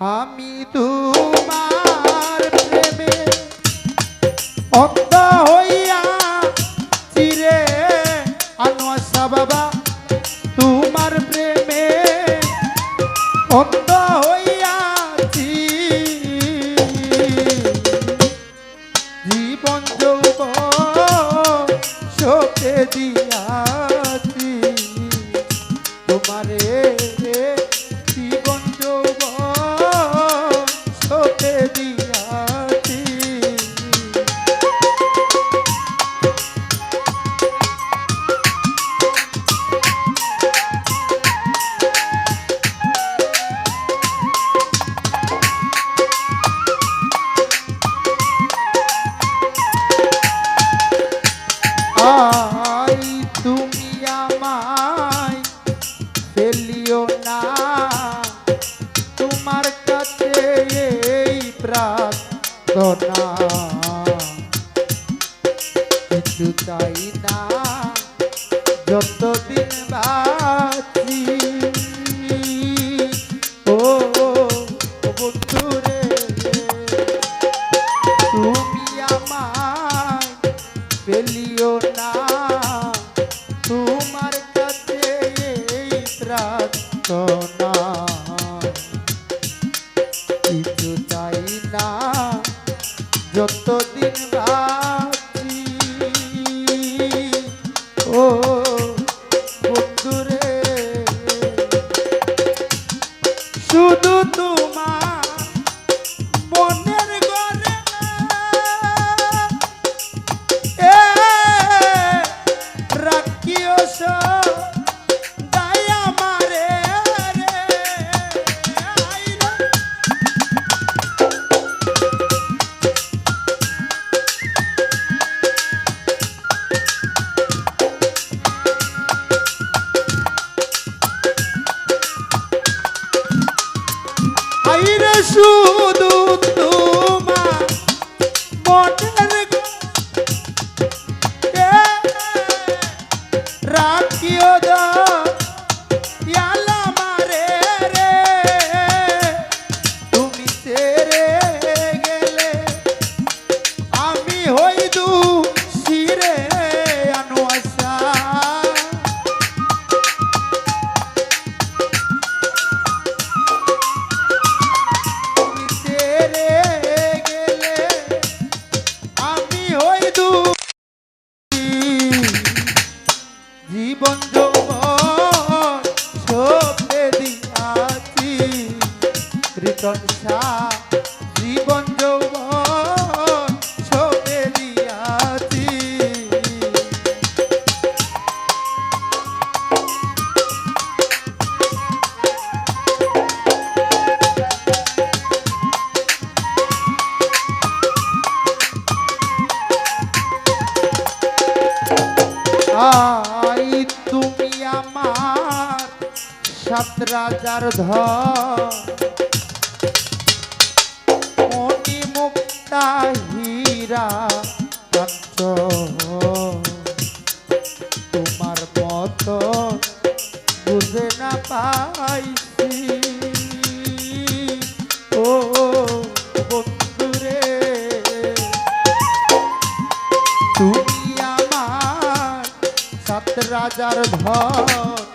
আমি তোমার প্রেমে অন্ধ হইয়া চিরে। আনোয়াসা বাবা তোমার প্রেমে অন্ধ হইয়া রাখত না কিছু চাই যতদিন রা জীবন যৌবন সবে দিয়াছি। রীতন শাহ জীবন যৌবন সবে দিয়াছি। ah সাত রাজার ধর। মণি মুক্তা হীরা তোমার মত বুঝে না পাইছি। ও বন্ধুরে, তুমি আমার সাত রাজার ধর।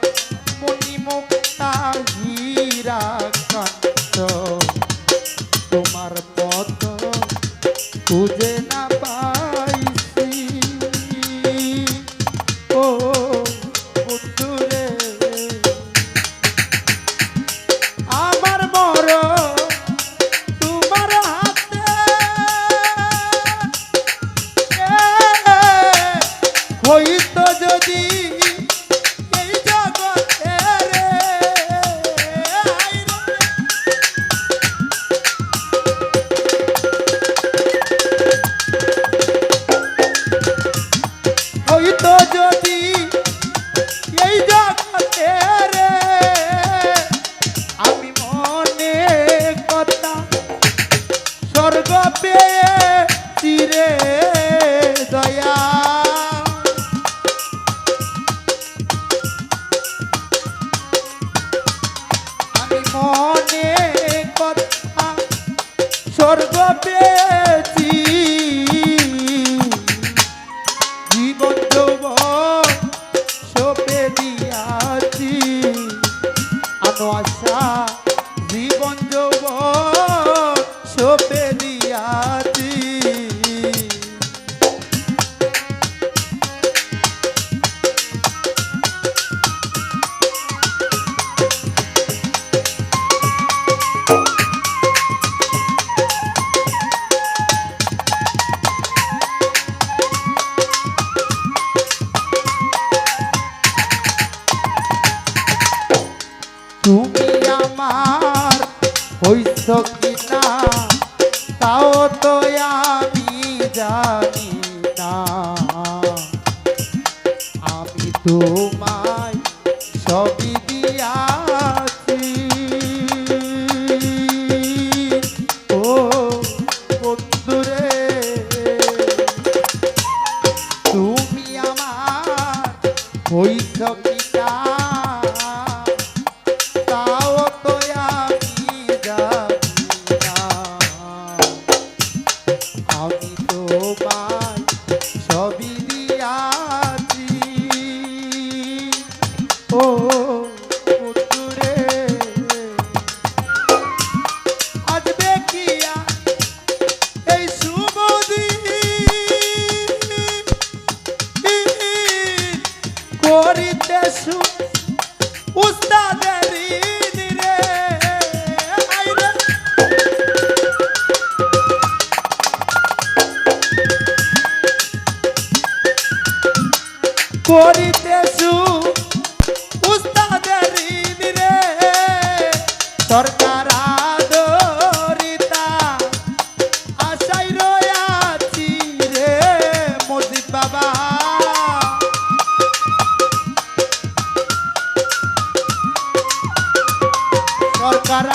ভালোবাসা জীবন যৌব সোপে হইছ কি না তাও তো করিতেছু? উস্তাদের ঋণে সরকার আদরিতা আশাই রয়াছি রে মজিদ বাবা। সরকার